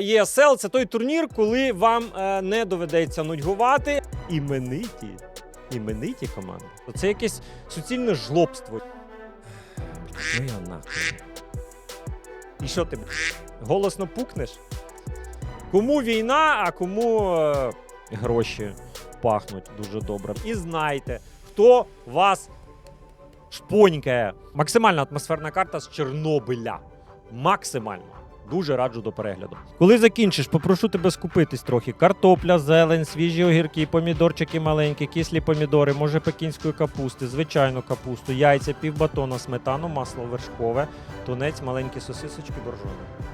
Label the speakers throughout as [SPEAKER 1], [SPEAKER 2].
[SPEAKER 1] ESL – це той турнір, коли вам е, не доведеться нудьгувати. Імениті, імениті команди. Це якесь суцільне жлобство. Ну я нахуй. І що ти голосно пукнеш? Кому війна, а кому е, гроші пахнуть дуже добре. І знайте, хто вас шпонькає. Максимальна атмосферна карта з Чорнобиля. Максимально. Дуже раджу до перегляду. Коли закінчиш, попрошу тебе скупитись трохи. Картопля, зелень, свіжі огірки, помідорчики маленькі, кислі помідори, може пекінської капусти, звичайну капусту, яйця, півбатона, сметану, масло вершкове, тунець, маленькі сосисочки, боржони.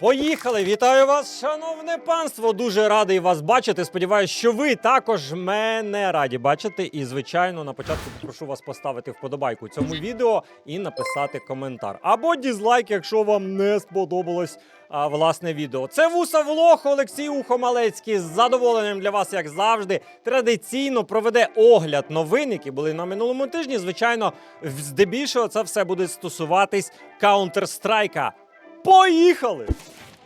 [SPEAKER 1] Поїхали! Вітаю вас, шановне панство! Дуже радий вас бачити. Сподіваюсь, що ви також мене раді бачити. І, звичайно, на початку попрошу вас поставити вподобайку цьому відео і написати коментар. Або дізлайк, якщо вам не сподобалось а, власне відео. Це вуса Влох Олексій Ухомалецький з задоволенням для вас, як завжди, традиційно проведе огляд новин, які були на минулому тижні. Звичайно, здебільшого це все буде стосуватись Counter-Strike. Поїхали!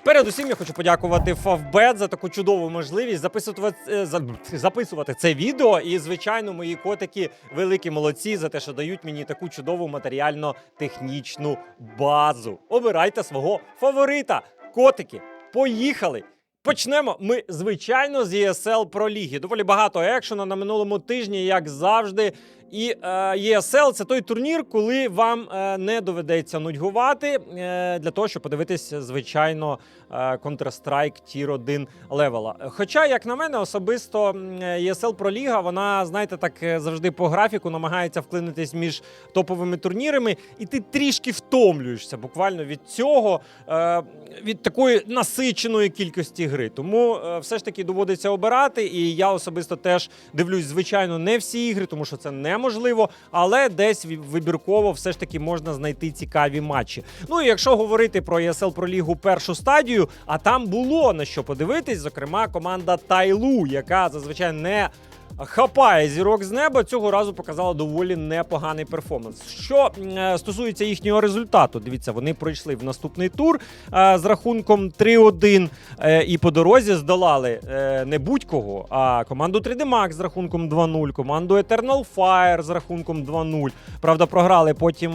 [SPEAKER 1] Передусім я хочу подякувати Favbet за таку чудову можливість записувати, е, записувати це відео. І, звичайно, мої котики великі молодці за те, що дають мені таку чудову матеріально-технічну базу. Обирайте свого фаворита. Котики, поїхали! Почнемо ми, звичайно, з ESL Pro Ліги. Доволі багато екшену на минулому тижні, як завжди. І е, ESL – це той турнір, коли вам е, не доведеться нудьгувати е, для того, щоб подивитися, звичайно, Counter-Strike Tier 1 левела. Хоча, як на мене, особисто ESL Pro Ліга, вона, знаєте, так завжди по графіку намагається вклинитись між топовими турнірами, і ти трішки втомлюєшся буквально від цього, від такої насиченої кількості гри. Тому все ж таки доводиться обирати. І я особисто теж дивлюсь, звичайно, не всі ігри, тому що це неможливо, але десь вибірково все ж таки можна знайти цікаві матчі. Ну і якщо говорити про ЄСЛ про лігу першу стадію, а там було на що подивитись, зокрема, команда Тайлу, яка зазвичай не. Хапає зірок з неба цього разу показала доволі непоганий перформанс. Що е, стосується їхнього результату, дивіться, вони пройшли в наступний тур е, з рахунком 3-1 е, і по дорозі здолали не будь-кого, а команду 3D Max з рахунком 2-0, команду Eternal Fire з рахунком 2-0. Правда, програли потім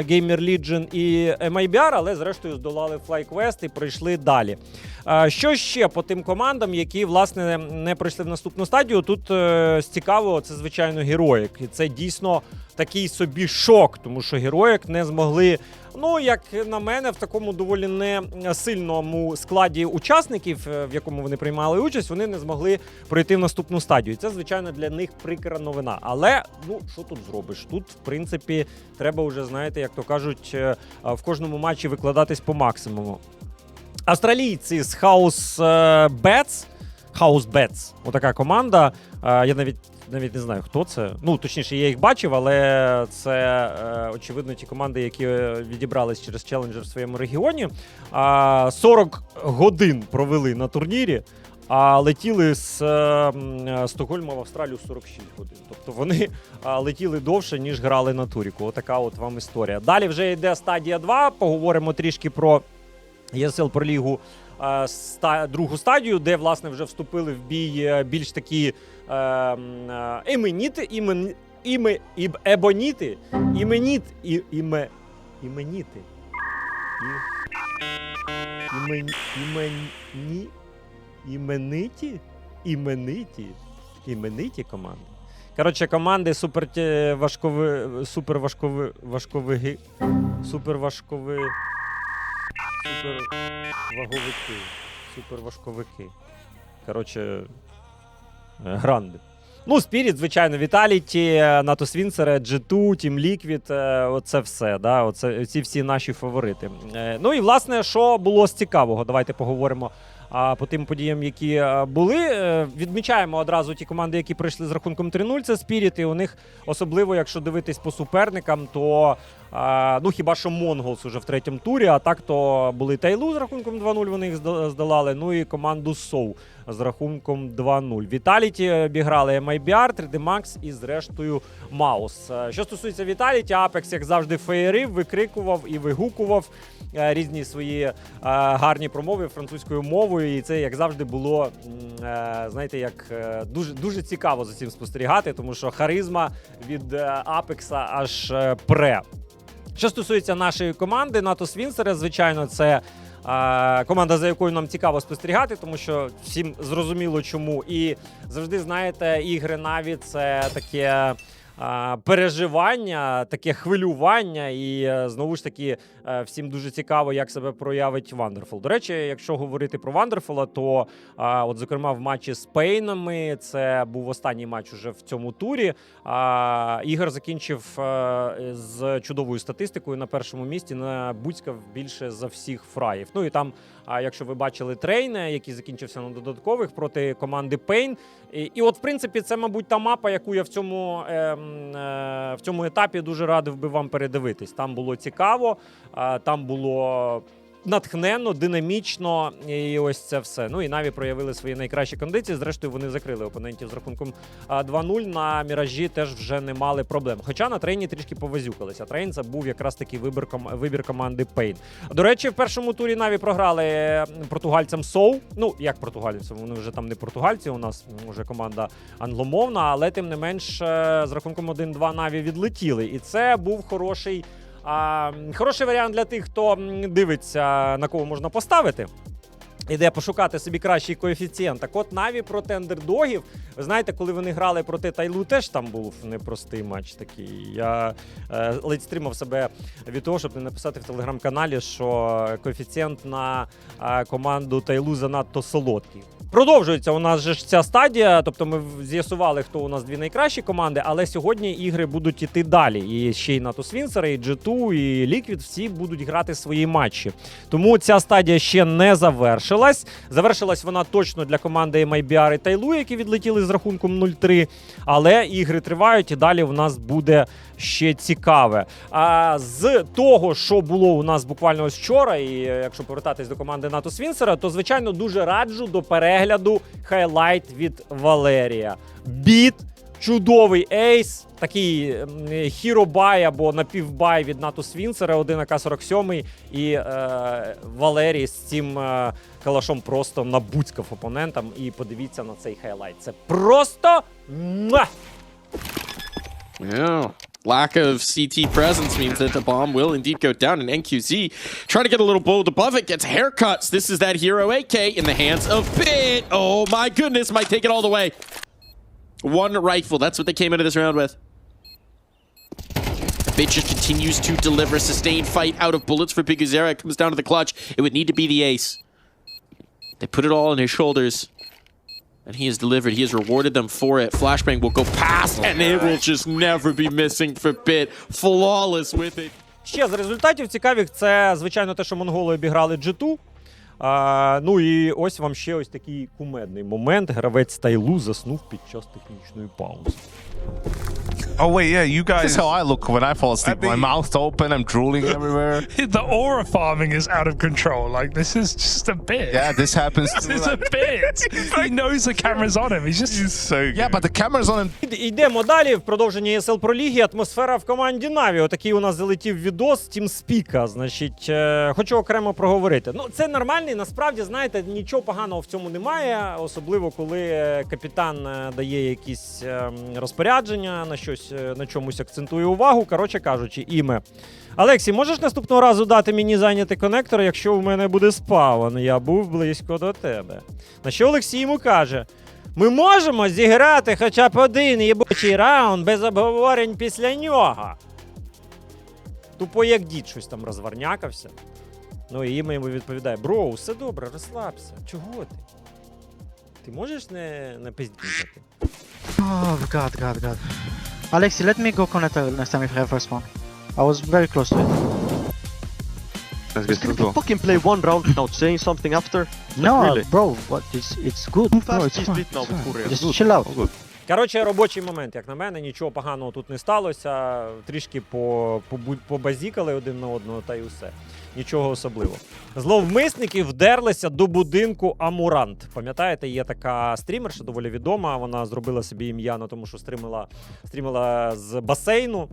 [SPEAKER 1] Gamer Legion і MIBR, але зрештою здолали FlyQuest і пройшли далі. Що ще по тим командам, які власне не пройшли в наступну стадію? Тут з цікавого це звичайно героїк. І це дійсно такий собі шок, тому що героїк не змогли. Ну, як на мене, в такому доволі не сильному складі учасників, е, в якому вони приймали участь, вони не змогли пройти в наступну стадію. Це, звичайно, для них прикра новина. Але ну що тут зробиш? Тут, в принципі, треба вже, знаєте, як то кажуть, е, е, в кожному матчі викладатись по максимуму. Австралійці з House Bets, House Bets, отака команда. Е, Я навіть навіть не знаю, хто це. Ну, точніше, я їх бачив, але це е, очевидно ті команди, які е, відібрались через челенджер в своєму регіоні. 40 годин провели на турнірі. А летіли з е, е, Стокгольма в Австралію 46 годин. Тобто вони а, летіли довше, ніж грали на туріку. Отака от вам історія. Далі вже йде стадія 2. Поговоримо трішки про ЄСЛ про лігу е, другу стадію, де власне вже вступили в бій е, більш такі е, е, іменіти, імен, іме, іб, ебоніти, іменіт, і, іме, іменіти. І, імен, імені, імениті, імениті, імениті команди. Коротше, команди супер важкови, супер важкови, важковиги, супер важкови. Суперваговики. Суперважковики. Коротше, е, гранди. Ну, Спіріт, звичайно, Віталіті, НАТО Свінцере, G2, Team Liquid, е, оце все. Да? Оце, ці всі наші фаворити. Е, Ну і власне, що було з цікавого? Давайте поговоримо по тим подіям, які е, були. Відмічаємо одразу ті команди, які пройшли з рахунком 3-0. Це Спіріт, і у них, особливо, якщо дивитись по суперникам, то Ну, хіба що Монголс уже в третьому турі, а так то були Тайлу з рахунком 2-0, вони їх здолали. Ну і команду Соу з рахунком 2-0. Віталіті обіграли MIBR, 3D Max і зрештою Маус. Е, Що стосується Віталіті, Apex, як завжди, феєрив, викрикував і вигукував е, різні свої е, гарні промови французькою мовою. І це, як завжди, було знаєте, як дуже, дуже цікаво за цим спостерігати, тому що харизма від Апекса аж пре. Що стосується нашої команди, НАТО Свінсера, звичайно, це. Команда, за якою нам цікаво спостерігати, тому що всім зрозуміло чому. І завжди знаєте, ігри наві це таке переживання, таке хвилювання, і е, знову ж таки е, всім дуже цікаво, як себе проявить Вандерфул. До речі, якщо говорити про Вандерфула, то от зокрема в матчі з Пейнами, це був останній матч уже в цьому турі. Ігор закінчив е, з чудовою статистикою на першому місці. На Буцька більше за всіх фраїв. Ну і там, якщо ви бачили трейн, який закінчився на додаткових проти команди Пейн. І, і от, в принципі, це, мабуть, та мапа, яку я в цьому, е, м, е, в цьому етапі дуже радив би вам передивитись. Там було цікаво, там було. Натхненно, динамічно, і ось це все. Ну і Наві проявили свої найкращі кондиції. Зрештою, вони закрили опонентів з рахунком 2-0. На міражі теж вже не мали проблем. Хоча на трейні трішки повезюкалися. Трейн це був якраз таки вибір, вибір команди Пейн. До речі, в першому турі Наві програли португальцям Соу. Ну як португальцям, вони вже там не португальці. У нас вже команда англомовна, але тим не менш е, з рахунком 1-2 Наві відлетіли. І це був хороший. А, хороший варіант для тих, хто дивиться, на кого можна поставити. Іде пошукати собі кращий коефіцієнт. Так от Наві проти андердогів. Ви знаєте, коли вони грали проти Тайлу, теж там був непростий матч такий. Я е, ледь стримав себе від того, щоб не написати в телеграм-каналі, що коефіцієнт на е, команду Тайлу занадто солодкий. Продовжується у нас же ж ця стадія, тобто ми з'ясували, хто у нас дві найкращі команди, але сьогодні ігри будуть іти далі. І ще й НАТО Свінсера, і G2, і Liquid всі будуть грати свої матчі. Тому ця стадія ще не завершилась. Завершилась вона точно для команди MIBR і Тайлу, які відлетіли з рахунком 0-3. Але ігри тривають, і далі у нас буде ще цікаве. А з того, що було у нас буквально ось вчора, і е, якщо повертатись до команди НАТО Свінсера, то звичайно дуже раджу до перегляду хайлайт від Валерія. Біт. Чудовий ейс, такий хіробай або напівбай від НАТО Свінсера, 1 АК-47, і е, Валерій з цим е, калашом просто набуцькав опонентам. І подивіться на цей хайлайт. Це просто!
[SPEAKER 2] Yeah. Lack of CT presence means that the bomb will indeed go down. And NQZ trying to get a little bold above it, gets haircuts. This is that hero AK in the hands of Bit. Oh my goodness, might take it all the way. One rifle, that's what they came into this round with. Bit just continues to deliver sustained fight out of bullets for Biguzera. It comes down to the clutch. It would need to be the ace. They put it all on his shoulders. And he has delivered. He has rewarded them for it. Flashbang will go past, and it will just never be missing for Bit. Flawless with it.
[SPEAKER 1] Ще з результатів цікавих, це звичайно те, що монголи обіграли G2. А, ну і ось вам ще ось такий кумедний момент. Гравець Тайлу заснув під час технічної паузи.
[SPEAKER 3] Oh wait, yeah, you guys.
[SPEAKER 4] This is how I look when I fall asleep.
[SPEAKER 3] I mean-
[SPEAKER 4] My mouth's open, I'm drooling everywhere.
[SPEAKER 5] the aura farming is out of control. Like this is just a bit.
[SPEAKER 4] Yeah, this happens
[SPEAKER 5] This is a bit. he knows the camera's on him. He's just He's
[SPEAKER 3] so good.
[SPEAKER 4] Yeah, but the camera's on him.
[SPEAKER 1] Йдемо далі в продовженні ESL Pro Ліги. Атмосфера в команді Наві. Отакий у нас залетів відос TeamSpeak. Значить, е, хочу окремо проговорити. Ну, це нормальний. Насправді, знаєте, нічого поганого в цьому немає, особливо коли е, капітан е, дає якісь е, розпорядження на щось е, на чомусь акцентує увагу. Коротше кажучи, іме. Олексій, можеш наступного разу дати мені зайняти конектор, якщо у мене буде спаван? Я був близько до тебе. На що Олексій йому каже: ми можемо зіграти хоча б один єбучий раунд без обговорень після нього. Тупо як дід щось там розварнякався. Ну і Іма йому відповідає: Бро, все добре, розслабся. Чого ти? Ти можеш не, не пиздікати?
[SPEAKER 6] Oh god, god, god. Alexi, let me go connect uh, next time if I have first one. I was very close to it.
[SPEAKER 7] Can you fucking play one round without saying something after?
[SPEAKER 6] No,
[SPEAKER 7] really?
[SPEAKER 6] bro, what? It's it's good. Bro,
[SPEAKER 7] Fast
[SPEAKER 6] it's
[SPEAKER 7] G
[SPEAKER 6] fine.
[SPEAKER 7] now
[SPEAKER 6] it's
[SPEAKER 7] with
[SPEAKER 6] fine. Just chill out.
[SPEAKER 1] Коротше, робочий момент, як на мене, нічого поганого тут не сталося. Трішки по, побазікали один на одного, та й усе. Нічого особливого. Зловмисники вдерлися до будинку Амурант. Пам'ятаєте, є така стрімерша, доволі відома. Вона зробила собі ім'я на тому, що стрімила, стрімила з басейну.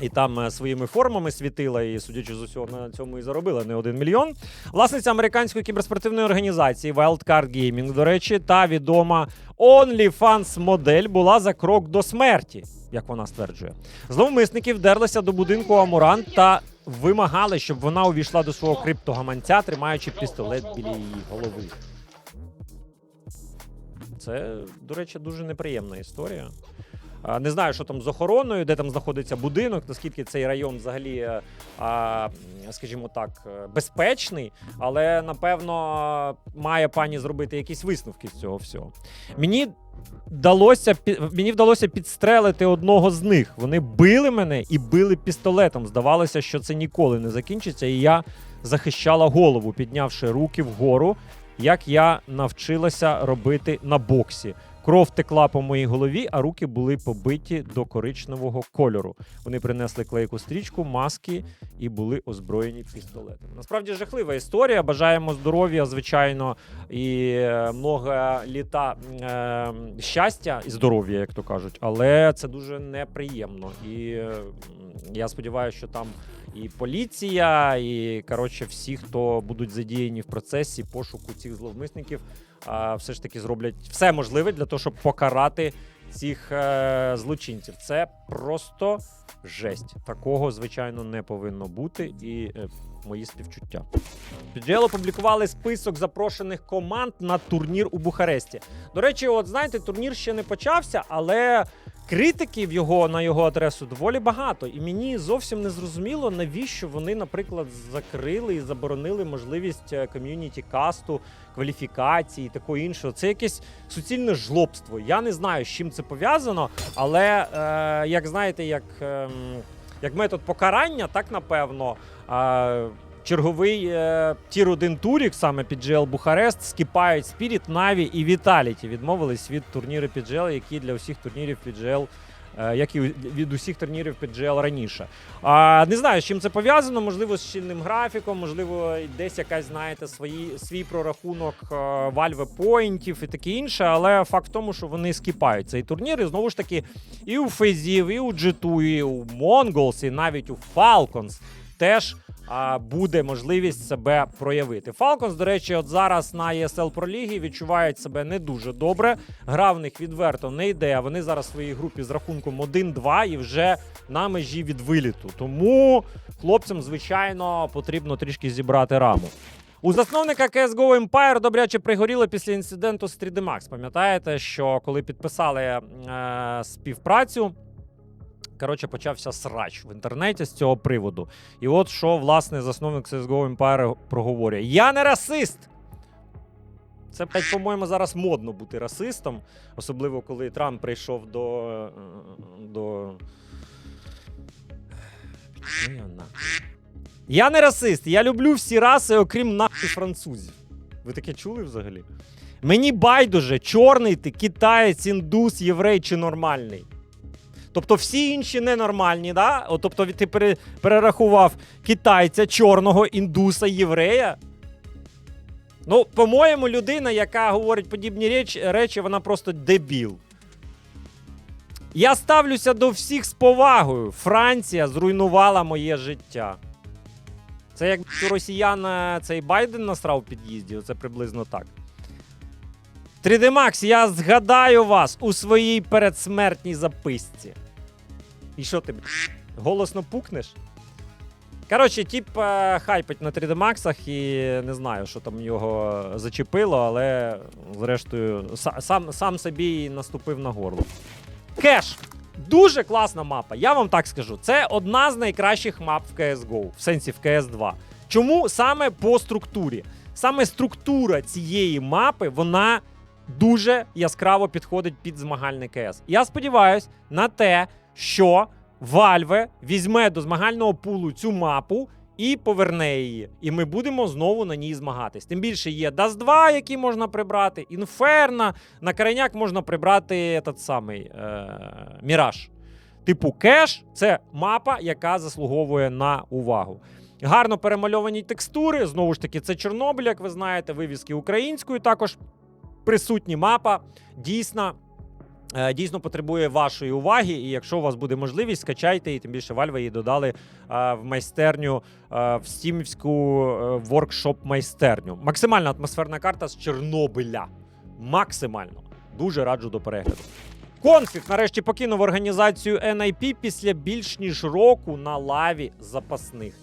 [SPEAKER 1] І там е, своїми формами світила, і, судячи з усього, на цьому і заробила не один мільйон. Власниця американської кіберспортивної організації Wildcard Gaming, до речі, та відома OnlyFans модель була за крок до смерті, як вона стверджує. Зловмисники вдерлися до будинку Амурант та вимагали, щоб вона увійшла до свого криптогаманця, тримаючи пістолет біля її голови. Це, до речі, дуже неприємна історія. Не знаю, що там з охороною, де там знаходиться будинок, наскільки цей район взагалі, е, скажімо так, е, безпечний, але напевно має пані зробити якісь висновки з цього всього. Мені вдалося, мені вдалося підстрелити одного з них. Вони били мене і били пістолетом. Здавалося, що це ніколи не закінчиться, і я захищала голову, піднявши руки вгору, як я навчилася робити на боксі. Кров текла по моїй голові, а руки були побиті до коричневого кольору. Вони принесли клейку стрічку, маски і були озброєні пістолетами. Насправді жахлива історія. Бажаємо здоров'я, звичайно, і е, много літа е, щастя і здоров'я, як то кажуть. Але це дуже неприємно. І е, я сподіваюся, що там і поліція, і коротше, всі, хто будуть задіяні в процесі пошуку цих зловмисників, все ж таки зроблять все можливе для того, щоб покарати цих е, злочинців. Це просто жесть. Такого, звичайно, не повинно бути. І е, мої співчуття. PGL опублікували список запрошених команд на турнір у Бухаресті. До речі, от знаєте, турнір ще не почався, але критиків його на його адресу доволі багато. І мені зовсім не зрозуміло, навіщо вони, наприклад, закрили і заборонили можливість е, ком'юніті касту, кваліфікації такого іншого. Це якесь суцільне жлобство. Я не знаю, з чим це пов'язано, але е, як знаєте, як, ем, як метод покарання, так напевно. Е, Черговий е, тір 1 турік, саме PGL Бухарест, скіпають Spirit, Na'Vi і Vitality. Відмовились від турніру PGL, які для усіх турнірів PGL, е, як і від усіх турнірів PGL раніше. А, не знаю, з чим це пов'язано. Можливо, з щільним графіком, можливо, десь якась, знаєте, свої, свій прорахунок е, Valve поінтів і таке інше. Але факт в тому, що вони скіпають цей турнір. І знову ж таки, і у Фейзів, і у G2, і у Mongols, і навіть у Falcons теж а, буде можливість себе проявити. Falcons, до речі, от зараз на ESL Pro Лігі відчувають себе не дуже добре. Гра в них відверто не йде. Вони зараз в своїй групі з рахунком 1-2 і вже на межі від виліту. Тому хлопцям, звичайно, потрібно трішки зібрати раму. У засновника CSGO Empire добряче пригоріло після інциденту з 3D Max. Пам'ятаєте, що коли підписали е, співпрацю, коротше, почався срач в інтернеті з цього приводу. І от що, власне, засновник CSGO Empire проговорює: Я не расист! Це, по-моєму, зараз модно бути расистом, особливо коли Трамп прийшов до. е, до... Я не расист, я люблю всі раси, окрім нахуй французів. Ви таке чули взагалі? Мені байдуже, чорний ти, китаєць, індус, єврей чи нормальний. Тобто всі інші ненормальні, да? От, тобто ти пере, перерахував китайця, чорного, індуса, єврея. Ну, по-моєму, людина, яка говорить подібні речі, речі, вона просто дебіл. Я ставлюся до всіх з повагою. Франція зруйнувала моє життя. Це як росіян цей Байден насрав у під'їзді, це приблизно так. 3D Max, я згадаю вас у своїй передсмертній записці. І що ти, голосно пукнеш? Коротше, тип е, хайпить на 3D Max і не знаю, що там його зачепило, але зрештою са- сам, сам собі наступив на горло. Кеш! Дуже класна мапа, я вам так скажу. Це одна з найкращих мап в CSGO, в сенсі в CS2. Чому саме по структурі? Саме структура цієї мапи, вона дуже яскраво підходить під змагальний КС. Я сподіваюся на те, що Valve візьме до змагального пулу цю мапу і поверне її. І ми будемо знову на ній змагатись. Тим більше є Dust 2, який можна прибрати, Інферно. На крайняк можна прибрати этот самий е- Міраж. Типу кеш це мапа, яка заслуговує на увагу. Гарно перемальовані текстури. Знову ж таки, це Чорнобиль, як ви знаєте, вивіски українською також присутні мапа. Дійсно. Е, Дійсно потребує вашої уваги, і якщо у вас буде можливість, скачайте і тим більше Valve її додали е, в майстерню е, в стімівську е, воркшоп майстерню. Максимальна атмосферна карта з Чорнобиля. Максимально. Дуже раджу до перегляду. Конфіг нарешті покинув організацію NIP після більш ніж року на лаві запасних.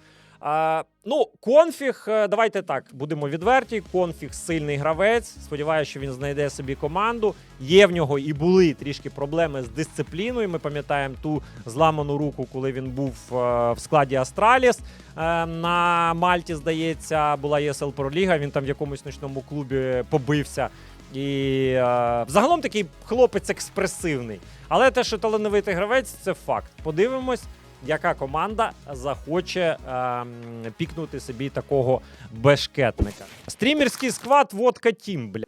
[SPEAKER 1] А, ну, конфіг, е, давайте так, будемо відверті. Конфіг сильний гравець. Сподіваюся, що він знайде собі команду. Є в нього і були трішки проблеми з дисципліною. Ми пам'ятаємо ту зламану руку, коли він був е, в складі Астраліс. Е, на Мальті, здається, була ESL Pro Ліга. Він там в якомусь ночному клубі побився. І е, такий хлопець експресивний. Але те, що талановитий гравець, це факт. Подивимось, яка команда захоче ем, пікнути собі такого бешкетника. Стрімерський склад Водка Тім, бля.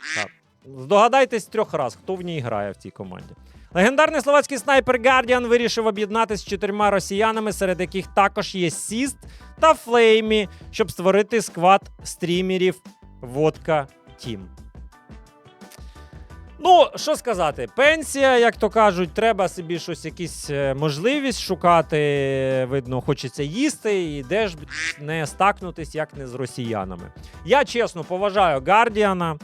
[SPEAKER 1] Здогадайтесь трьох раз, хто в ній грає в цій команді. Легендарний словацький снайпер Guardian вирішив об'єднатися з чотирма росіянами, серед яких також є Сіст та Флеймі, щоб створити склад стрімерів Водка Тім. Ну, що сказати, пенсія, як то кажуть, треба собі щось, якісь е, можливість шукати. Видно, хочеться їсти, і де ж не стакнутись, як не з росіянами. Я чесно поважаю Гардіана.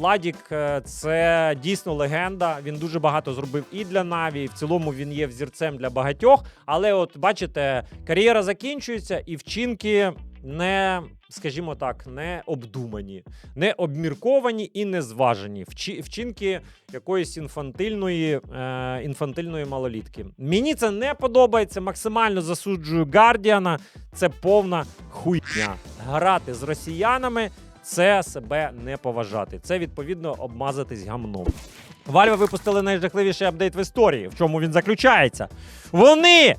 [SPEAKER 1] Ладік е, це дійсно легенда. Він дуже багато зробив і для Наві. і В цілому він є взірцем для багатьох. Але, от бачите, кар'єра закінчується, і вчинки не, скажімо так, не обдумані, не обмірковані і не зважені. Вчинки якоїсь інфантильної, е, інфантильної малолітки. Мені це не подобається. Максимально засуджую Гардіана. Це повна хуйня. Грати з росіянами це себе не поважати. Це відповідно обмазатись гамном. Valve випустили найжахливіший апдейт в історії. В чому він заключається? Вони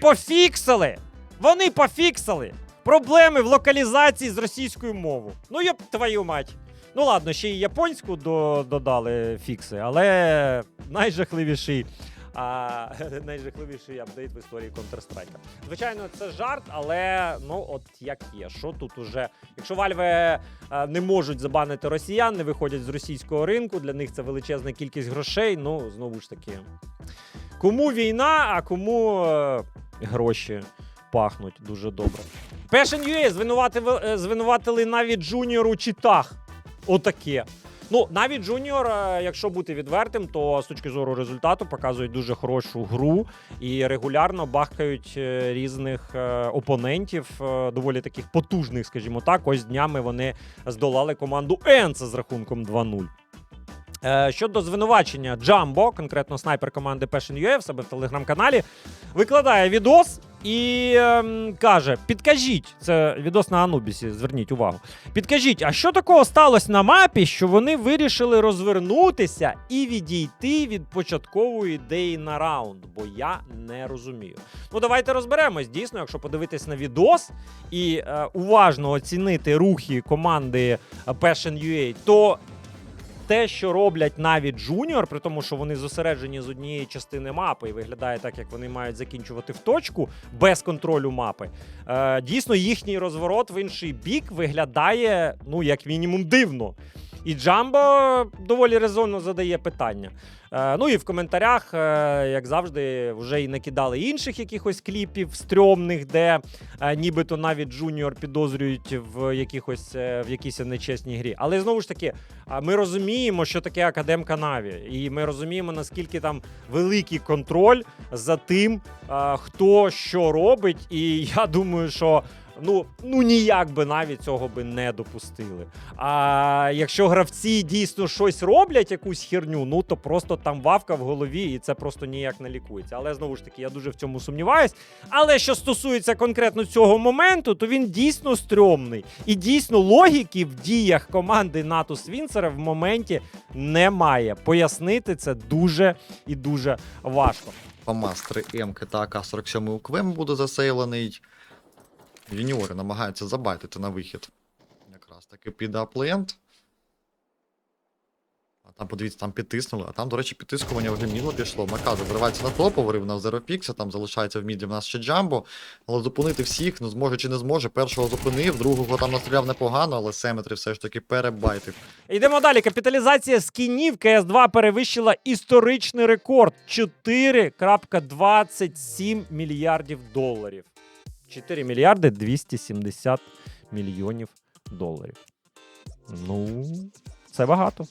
[SPEAKER 1] пофіксили! Вони пофіксили проблеми в локалізації з російською мовою. Ну, йоп, твою мать. Ну ладно, ще й японську до, додали фікси, але найжахливіший. А, найжахливіший апдейт в історії Counter-Strike. Звичайно, це жарт, але ну от як є. Що тут уже? Якщо Valve е, не можуть забанити росіян, не виходять з російського ринку, для них це величезна кількість грошей. Ну, знову ж таки, кому війна, а кому е, гроші пахнуть дуже добре. Passion.ua звинуватили, е, звинуватили навіть у читах. Отаке. Ну, навіть Джуніор, е, якщо бути відвертим, то з точки зору результату показують дуже хорошу гру і регулярно бахкають е, різних опонентів, доволі таких потужних, скажімо так. Ось днями вони здолали команду Енса з рахунком 2-0. Е, Щодо звинувачення Джамбо, конкретно снайпер команди Passion.ua в себе в телеграм-каналі, викладає відос і ем, каже: Підкажіть, це відос на Анубісі, зверніть увагу. Підкажіть, а що такого сталося на мапі, що вони вирішили розвернутися і відійти від початкової ідеї на раунд? Бо я не розумію. Ну, давайте розберемось. Дійсно, якщо подивитись на відос і е, уважно оцінити рухи команди Passion.ua, то те, що роблять навіть Джуніор, при тому, що вони зосереджені з однієї частини мапи і виглядає так, як вони мають закінчувати в точку без контролю мапи. Е, дійсно, їхній розворот в інший бік виглядає, ну, як мінімум, дивно. І Джамбо доволі резонно задає питання. Е, ну і в коментарях, е, як завжди, вже і накидали інших якихось кліпів стрьомних, де е, нібито навіть Джуніор підозрюють в якихось в якійсь нечесній грі. Але знову ж таки, ми розуміємо, що таке академка Наві, і ми розуміємо, наскільки там великий контроль за тим, хто що робить. І я думаю, що. Ну, ну ніяк би навіть цього би не допустили. А якщо гравці дійсно щось роблять, якусь херню, ну то просто там вавка в голові, і це просто ніяк не лікується. Але знову ж таки, я дуже в цьому сумніваюсь. Але що стосується конкретно цього моменту, то він дійсно стрьомний. І дійсно логіки в діях команди НАТО Свінцера в моменті немає. Пояснити це дуже і дуже важко.
[SPEAKER 8] ФАМАС 3 М та АК-47 УКВМ буде засейлений. Юніори намагаються забайтити на вихід. Якраз таки під аплент. А там, подивіться, там підтиснули. А там, до речі, підтискування вже міло пішло. Макадо виривається на топ, говорив на Zero там залишається в міді в нас ще Джамбо. Але зупинити всіх, ну зможе чи не зможе. Першого зупинив, другого там настріляв непогано, але Семетрі все ж таки перебайтив.
[SPEAKER 1] Йдемо далі. Капіталізація скінів КС2 перевищила історичний рекорд 4,27 мільярдів доларів. 4 мільярди 270 мільйонів доларів. Ну, це багато.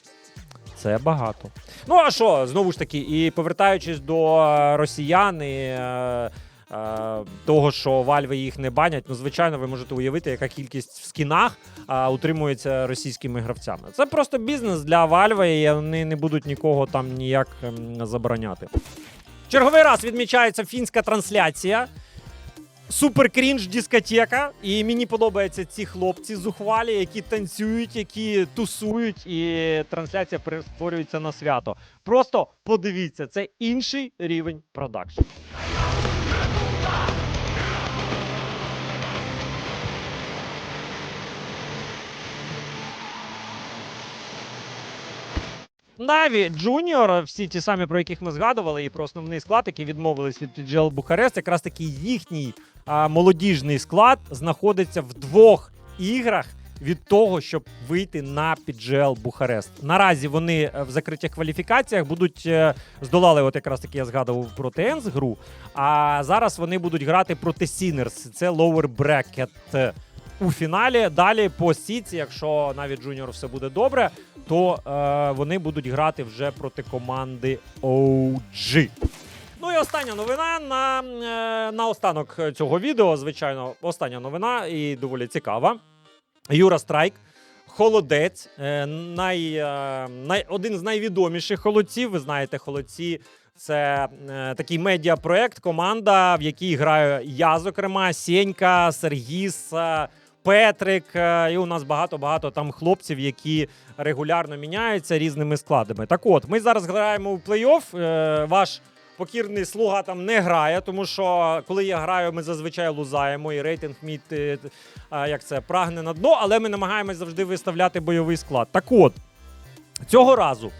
[SPEAKER 1] Це багато. Ну, а що, знову ж таки, і повертаючись до е, росіян і е, е, того, що вальви їх не банять, ну, звичайно, ви можете уявити, яка кількість в скінах а, утримується російськими гравцями. Це просто бізнес для Valve, і вони не будуть нікого там ніяк ем, забороняти. Черговий раз відмічається фінська трансляція. Супер крінж дискотека. І мені подобаються ці хлопці зухвалі, які танцюють, які тусують, і трансляція перетворюється на свято. Просто подивіться, це інший рівень продакшн. Наві Джуніор, всі ті самі, про яких ми згадували, і про основний склад, які відмовились від PGL Бухарест, якраз таки їхній молодіжний склад знаходиться в двох іграх від того, щоб вийти на PGL Бухарест. Наразі вони е, в закритих кваліфікаціях будуть е, здолали, от якраз таки я згадував проти Енс гру. А зараз вони будуть грати проти Sinners. Це lower bracket у фіналі. Далі по сіці, якщо навіть Джуніор все буде добре, то е, вони будуть грати вже проти команди OG. Ну і остання новина на, е, на останок цього відео. Звичайно, остання новина і доволі цікава. Юра Страйк. Холодець, е, най, е, най, один з найвідоміших холодців. Ви знаєте, холодці це такий медіапроект, команда, в якій граю я, зокрема, Сєнька, Сергіс, Петрик. І у нас багато-багато там хлопців, які регулярно міняються різними складами. Так от, ми зараз граємо у плей-офф. Ваш покірний слуга там не грає, тому що коли я граю, ми зазвичай лузаємо, і рейтинг мій е, як це прагне на дно, але ми намагаємось завжди виставляти бойовий склад. Так от, цього разу,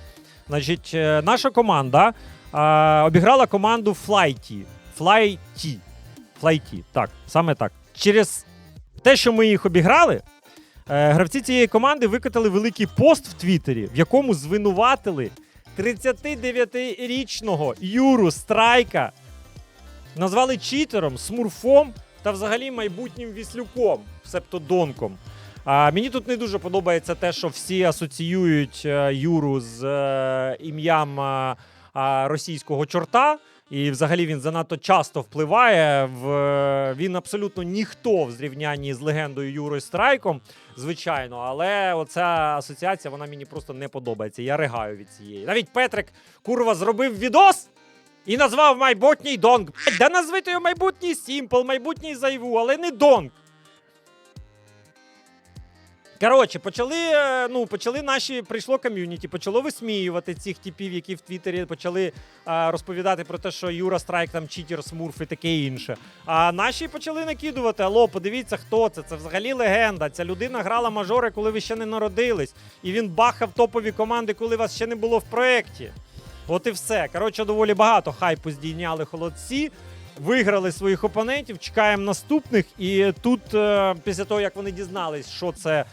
[SPEAKER 1] значить, е, наша команда а, обіграла команду Флайті. Флайті. Флайті. Так, саме так. Через те, що ми їх обіграли, е, гравці цієї команди викатали великий пост в Твіттері, в якому звинуватили 39-річного Юру Страйка, назвали читером, смурфом та взагалі майбутнім віслюком, септодонком. А мені тут не дуже подобається те, що всі асоціюють е, Юру з е, ім'ям е, російського чорта. І взагалі він занадто часто впливає. В він абсолютно ніхто в зрівнянні з легендою Юрою Страйком, звичайно. Але оця асоціація вона мені просто не подобається. Я ригаю від цієї. Навіть Петрик курва зробив відос і назвав майбутній Донг. Де назвити його майбутній Сімпл, майбутній Зайву, але не Донг. Коротше, почали, е, ну, почали наші, прийшло ком'юніті, почало висміювати цих типів, які в Твіттері почали а, розповідати про те, що Юра Страйк там читер, смурф і таке інше. А наші почали накидувати: Алло, подивіться, хто це. Це взагалі легенда. Ця людина грала мажори, коли ви ще не народились. І він бахав топові команди, коли вас ще не було в проєкті. От і все. Коротше, доволі багато хайпу здійняли холодці. Виграли своїх опонентів, чекаємо наступних. І тут, е, після того, як вони дізнались, що це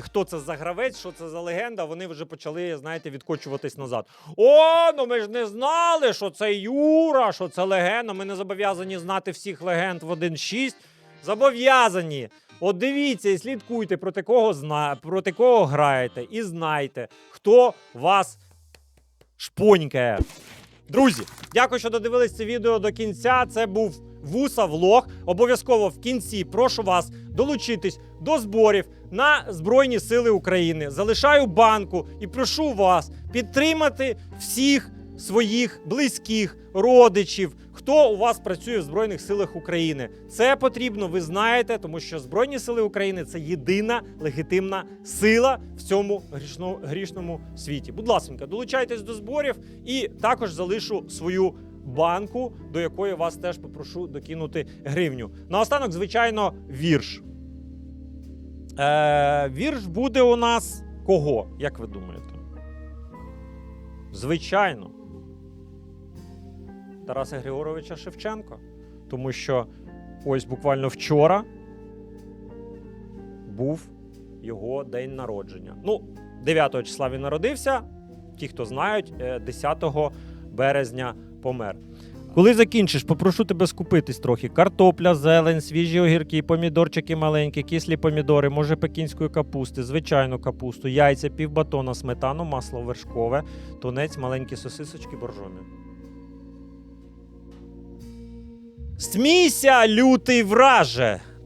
[SPEAKER 1] хто це за гравець, що це за легенда, вони вже почали, знаєте, відкочуватись назад. О, ну ми ж не знали, що це Юра, що це легенда. Ми не зобов'язані знати всіх легенд в 1.6. Зобов'язані. От дивіться і слідкуйте, проти кого зна... проти кого граєте, і знайте, хто вас шпонькає. Друзі, дякую, що додивились це відео до кінця. Це був Вуса Влог. Обов'язково в кінці прошу вас долучитись до зборів на Збройні Сили України. Залишаю банку і прошу вас підтримати всіх своїх близьких, родичів, хто у вас працює в Збройних силах України. Це потрібно, ви знаєте, тому що Збройні Сили України це єдина легітимна сила в цьому грішно, грішному світі. Будь ласка, долучайтесь до зборів і також залишу свою банку, до якої вас теж попрошу докинути гривню. Наостанок, звичайно, вірш. Е, вірш буде у нас кого, як ви думаєте? Звичайно. Тараса Григоровича Шевченка. Тому що ось буквально вчора був його день народження. Ну, 9 числа він народився. Ті, хто знають, е, 10 березня помер. Коли закінчиш, попрошу тебе скупитись трохи. Картопля, зелень, свіжі огірки, помідорчики маленькі, кислі помідори, може пекінської капусти, звичайну капусту, яйця, півбатона, сметану, масло вершкове, тунець, маленькі сосисочки, боржомі. Смійся, лютий враже!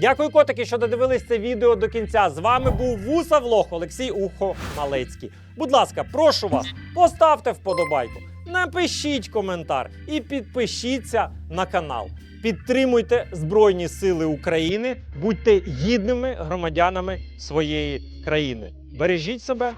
[SPEAKER 1] Дякую, котики, що додивились це відео до кінця. З вами був Вуса Влог Олексій Ухо Малецький. Будь ласка, прошу вас, поставте вподобайку, напишіть коментар і підпишіться на канал. Підтримуйте Збройні Сили України, будьте гідними громадянами своєї країни. Бережіть себе.